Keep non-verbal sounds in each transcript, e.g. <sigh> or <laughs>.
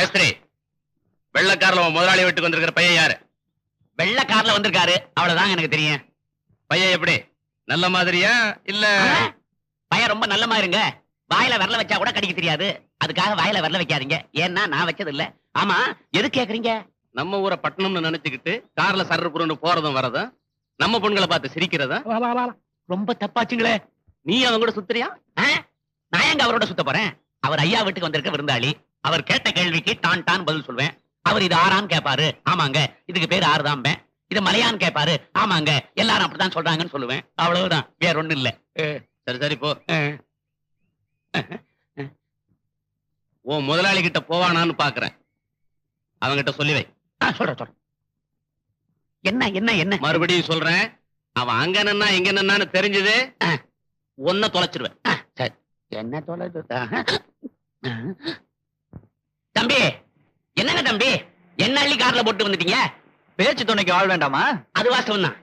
மேஸ்திரி வெள்ளக்காரில் உன் முதலாளி வீட்டுக்கு வந்திருக்கிற பையன் யாரு? வெள்ள கார்ல வந்திருக்காரு. அவ்வளவுதான் எனக்கு தெரியும். பையன் எப்படி? நல்ல மாதிரியா இல்ல? பையன் ரொம்ப நல்ல மாதிரிங்க. வாயில விரல வச்சா கூட கடிக்க தெரியாது. அதுக்காக வாயில விரல வைக்காதீங்க. ஏன்னா நான் வச்சது இல்ல ஆமா எது கேக்குறீங்க? நம்ம ஊரை பட்டணம்னு நினைச்சுக்கிட்டு கார்ல சர்றப்புறன்னு போறதும் வரதும் நம்ம பொண்களை பார்த்து சிரிக்கிறதும் ரொம்ப தப்பாச்சுங்களே. நீ அவன் கூட சுத்துறியா? நான் எங்க அவரோட சுத்த போறேன்? அவர் ஐயா வீட்டுக்கு வந்திருக்க விருந்தாளி. அவர் கேட்ட கேள்விக்கு டான் டான் பதில் சொல்வேன். அவர் இது ஆறான்னு கேட்பாரு ஆமாங்க. இதுக்கு பேரு ஆறுதான் இது மலையான்னு கேட்பாரு ஆமாங்க. எல்லாரும் அப்படித்தான் சொல்றாங்கன்னு சொல்லுவேன். அவ்வளவுதான். வேற ஒண்ணும் இல்ல. சரி சரி போ. உன் முதலாளி கிட்ட போவானான்னு பாக்குறேன். அவன்கிட்ட சொல்லி வை. ஆ, சொல்றேன் சொல்றேன். என்ன என்ன என்ன? மறுபடியும் சொல்றேன். அவன் அங்க நின்னா இங்க நின்னான்னு தெரிஞ்சது ஒன்ன தொலைச்சிருவேன். என்ன தொலைது தம்பி என்னங்க தம்பி? என்ன அள்ளி கார்ல போட்டு வந்துட்டீங்க? பேச்சு துணைக்கு ஆள் வேண்டாமா? அது வாஸ்தவம் தான்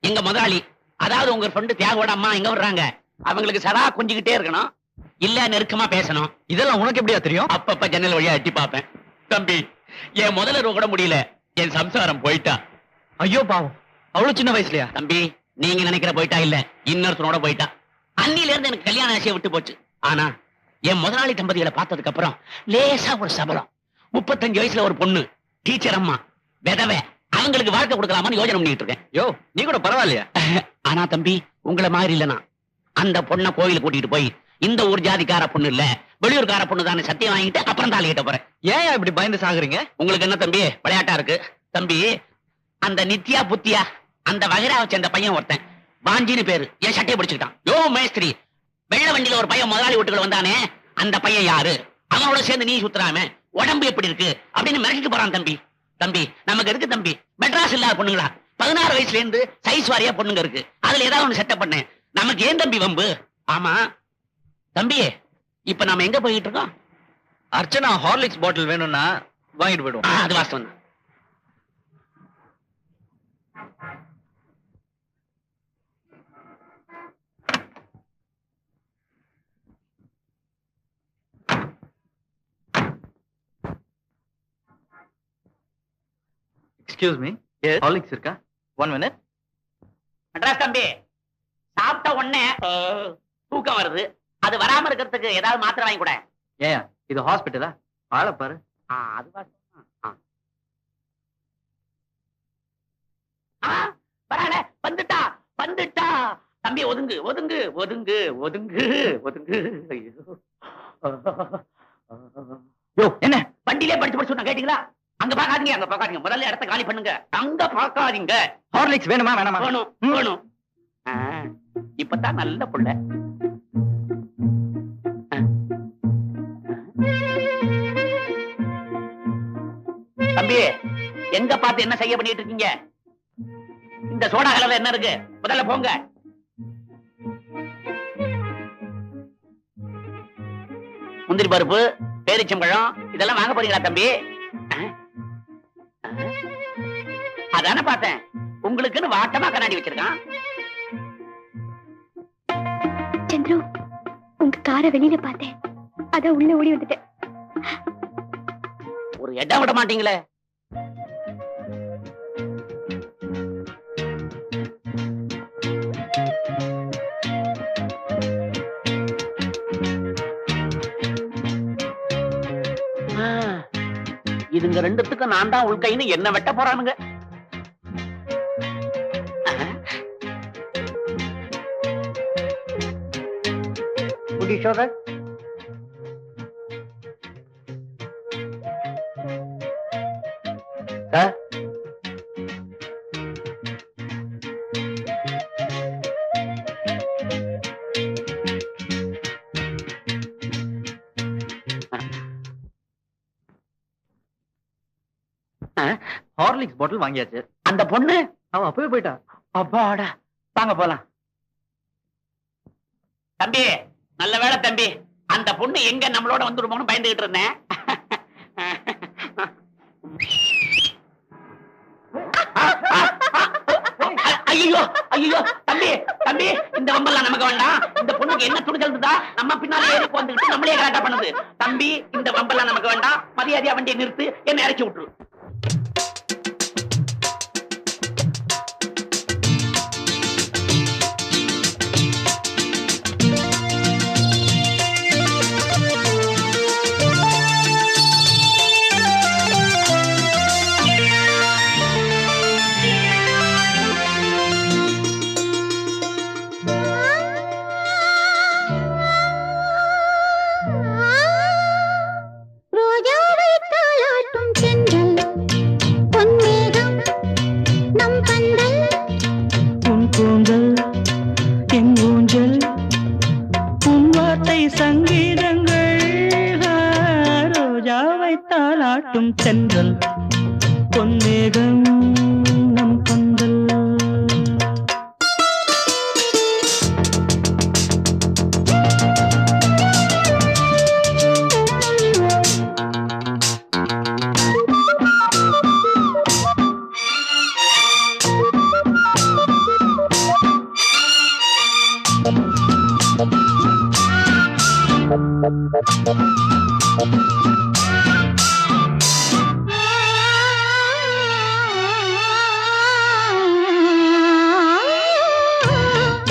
எங்க முதலாளி அதாவது உங்க ஃப்ரெண்டு தியாகோட அம்மா எங்க வர்றாங்க? அவங்களுக்கு சதா கொஞ்சிக்கிட்டே இருக்கணும். இல்ல நெருக்கமா பேசணும். இதெல்லாம் உனக்கு எப்படியா தெரியும்? அப்பப்ப ஜன்னல் வழியா எட்டி பார்ப்பேன். தம்பி என் முதல்ல கூட முடியல. என் சம்சாரம் போயிட்டா. ஐயோ பாவம். அவ்வளவு சின்ன வயசுலயா? தம்பி நீங்க நினைக்கிற போயிட்டா இல்ல. இன்னொருத்தனோட போயிட்டா. அன்னில இருந்து எனக்கு கல்யாண ஆசையை விட்டு போச்சு. ஆனா என் முதலாளி தம்பதிகளை பார்த்ததுக்கு அப்புறம் லேசா ஒரு சபலம். முப்பத்தஞ்சு வயசுல ஒரு பொண்ணு டீச்சர் அம்மா விதவை அவங்களுக்கு வாழ்க்கை கொடுக்கலாமான்னு யோசனை பண்ணிட்டு இருக்கேன். யோ நீ கூட பரவாயில்லையா? <laughs> ஆனா தம்பி உங்களை மாதிரி இல்லனா அந்த பொண்ணை கோயிலுக்கு கூட்டிட்டு போய் இந்த ஊர் ஜாதிக்கார பொண்ணு இல்ல வெளியூர்கார பொண்ணு தானே சத்தியம் வாங்கிட்டு அப்புறம் தாலி கட்ட போறேன். ஏன் இப்படி பயந்து சாகுறீங்க? உங்களுக்கு என்ன தம்பி விளையாட்டா இருக்கு? தம்பி அந்த நித்யா புத்தியா அந்த வகைராவை சேர்ந்த பையன் ஒருத்தன். வாஞ்சின்னு பேரு என் சட்டையை பிடிச்சுக்கிட்டான். யோ மேஸ்திரி வெள்ள வண்டியில ஒரு பையன் முதலாளி வீட்டுக்குள்ள வந்தானே அந்த பையன் யாரு? அவனோட சேர்ந்து நீ சுத்துறாம உடம்பு எப்படி இருக்கு? அப்படின்னு மிரட்டிட்டு போறான் தம்பி. தம்பி நமக்கு இருக்கு தம்பி? மெட்ராஸ் இல்லாத பொண்ணுங்களா? பதினாறு வயசுல இருந்து சைஸ் வாரியா பொண்ணுங்க இருக்கு. அதுல ஏதாவது ஒண்ணு செட்டப் பண்ணேன் நமக்கு ஏன் தம்பி வம்பு? ஆமா. தம்பி இப்ப நாம எங்க போயிட்டு இருக்கோம்? அர்ச்சனா ஹார்லிக்ஸ் பாட்டில் வேணும்னா வாங்கிட்டு போயிடுவோம். அது வாஸ்தவம் எக்ஸ்கியூஸ் மீ ஹார்லிக்ஸ் இருக்கா? ஒன் மினிட் மெட்ராஸ் தம்பி சாப்பிட்ட உடனே தூக்கம் வருது. அது வராம இருக்கிறதுக்கு ஏதாவது மாத்திரை வாங்கி கூட. ஏன்? இது ஹாஸ்பிட்டலா? ஆள பாரு. அது வந்துட்டா வந்துட்டா. தம்பி ஒதுங்கு ஒதுங்கு ஒதுங்கு ஒதுங்கு ஒதுங்கு. ஐயோ. யோ. என்ன வண்டியிலே படிச்சு படிச்சு சொன்ன கேட்டீங்களா? அங்க பார்க்காதீங்க அங்க பார்க்காதீங்க முதல்ல இடத்த காலி பண்ணுங்க. அங்க பார்க்காதீங்க ஹார்லிக்ஸ் வேணுமா வேணாமா? வேணும். வேணும். இப்பதான் நல்ல புள்ள. தம்பி எங்க பார்த்து என்ன செய்ய பண்ணிட்டு இருக்கீங்க? இந்த சோடா கலர்ல என்ன இருக்கு? முதல்ல போங்க. முந்திரி பருப்பு பேரிச்சம்பழம் இதெல்லாம் வாங்க போறீங்களா தம்பி? அதானே பார்த்தேன். உங்களுக்குன்னு வாட்டமா கண்ணாடி வச்சிருக்கான். சந்துரு உங்க காரை வெளியில பார்த்தேன். அதான் உள்ள ஓடி வந்துட்டேன். ஒரு இடம் விட மாட்டீங்களே. இதுங்க ரெண்டுத்துக்கும் நான் தான் உள்கைன்னு என்ன வெட்ட போறானுங்க. You show that? Sir Horlicks bottle வாங்கியாச்சு. அந்த பொண்ணு? அவன் அப்பவே போயிட்டா. அப்பாடா. வாங்க போலாம். தம்பி! நல்ல வேளை தம்பி அந்த பொண்ணு எங்க நம்மளோட வந்துருமோன்னு பயந்துகிட்டு இருந்தேன். ஐயோ ஐயோ தம்பி தம்பி இந்த வம்பெல்லாம் நமக்கு வேண்டாம். இந்த பொண்ணுக்கு என்ன துணி இருந்தா நம்ம பின்னாலே ஏறி வந்துகிட்டு நம்மளே கரெக்டா பண்ணுது. தம்பி இந்த வம்பெல்லாம் நமக்கு வேண்டாம். மரியாதையா வண்டியை நிறுத்து என்ன இறக்கி விட்டுரு.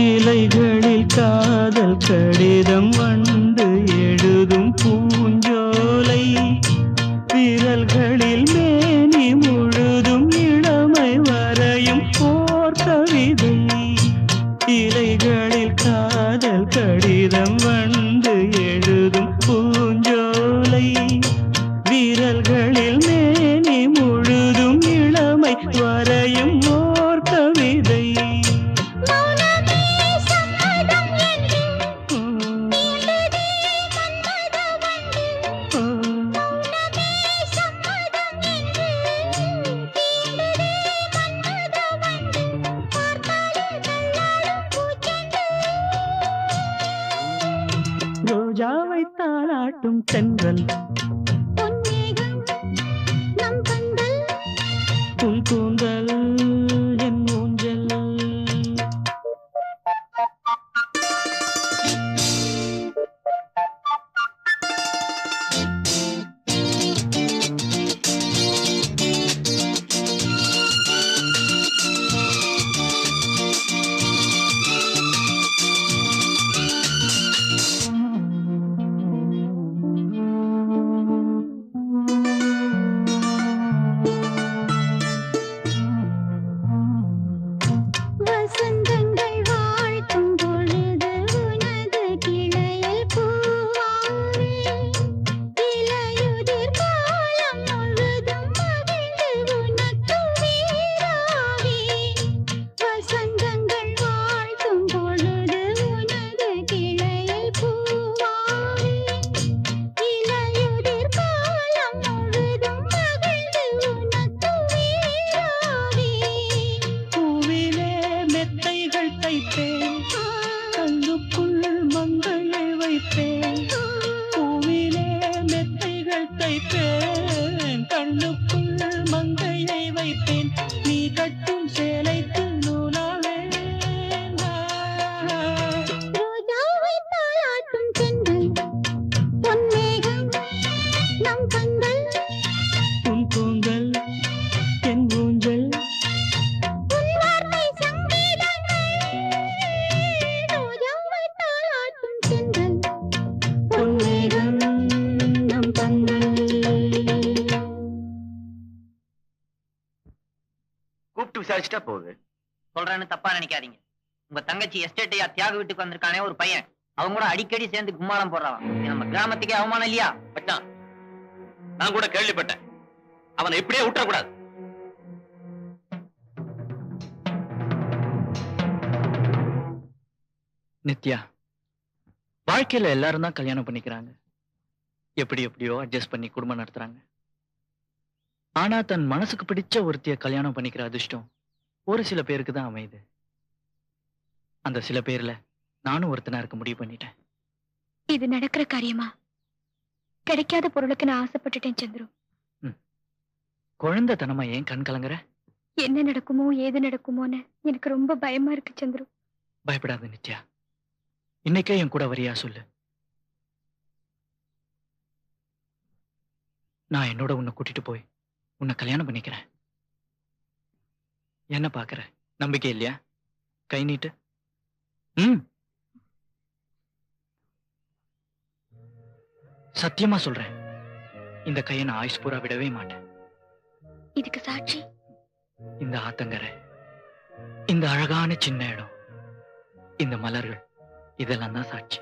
இலைகளில் காதல் கடிதம் வண்ண ரோஜாவை தாளாட்டும் தென்றல் மெத்தைகள் கண்ணுக்குள் மங்கையை வைப்பேன் நீ கட்டும் விசாரிச்சுட்டா போகுது. சொல்றேன்னு தப்பா நினைக்காதீங்க. உங்க தங்கச்சி எஸ்டேட்டையா தியாக வீட்டுக்கு வந்திருக்கானே ஒரு பையன். அவங்க கூட அடிக்கடி சேர்ந்து கும்மாளம் போடுறான் நம்ம கிராமத்துக்கே அவமானம் இல்லையா? பட்டான் நான் கூட கேள்விப்பட்டேன். அவனை இப்படியே விட்டுறக்கூடாது. நித்யா வாழ்க்கையில எல்லாரும் தான் கல்யாணம் பண்ணிக்கிறாங்க. எப்படி எப்படியோ அட்ஜஸ்ட் பண்ணி குடும்பம் நடத்துறாங்க. ஆனா தன் மனசுக்கு பிடிச்ச ஒருத்திய கல்யாணம் பண்ணிக்கிற அதிர்ஷ்டம் ஒரு சில பேருக்கு தான் அமையுது. அந்த சில பேர்ல நானும் ஒருத்தனா இருக்க முடிவு பண்ணிட்டேன். இது நடக்கிற காரியமா? கிடைக்காத பொருளுக்கு நான் ஆசைப்பட்டுட்டேன் சந்துரு. குழந்தைத்தனமா ஏன் கண் கலங்குற? என்ன நடக்குமோ ஏது நடக்குமோன்னு எனக்கு ரொம்ப பயமா இருக்கு சந்துரு. பயப்படாத நித்யா. இன்னைக்கே என் கூட வரியா சொல்லு. நான் என்னோட உன்னை கூட்டிட்டு போய் உன்னை கல்யாணம் பண்ணிக்கிறேன். என்ன பாக்குற? நம்பிக்கை இல்லையா? கை நீட்டு. ம். சத்தியமா சொல்றேன். இந்த கையை நான் ஆயுஸ் பூரா விடவே மாட்டேன். இதுக்கு சாட்சி? இந்த ஆத்தங்கரை இந்த அழகான சின்ன இடம் இந்த மலர்கள் இதெல்லாம் தான் சாட்சி.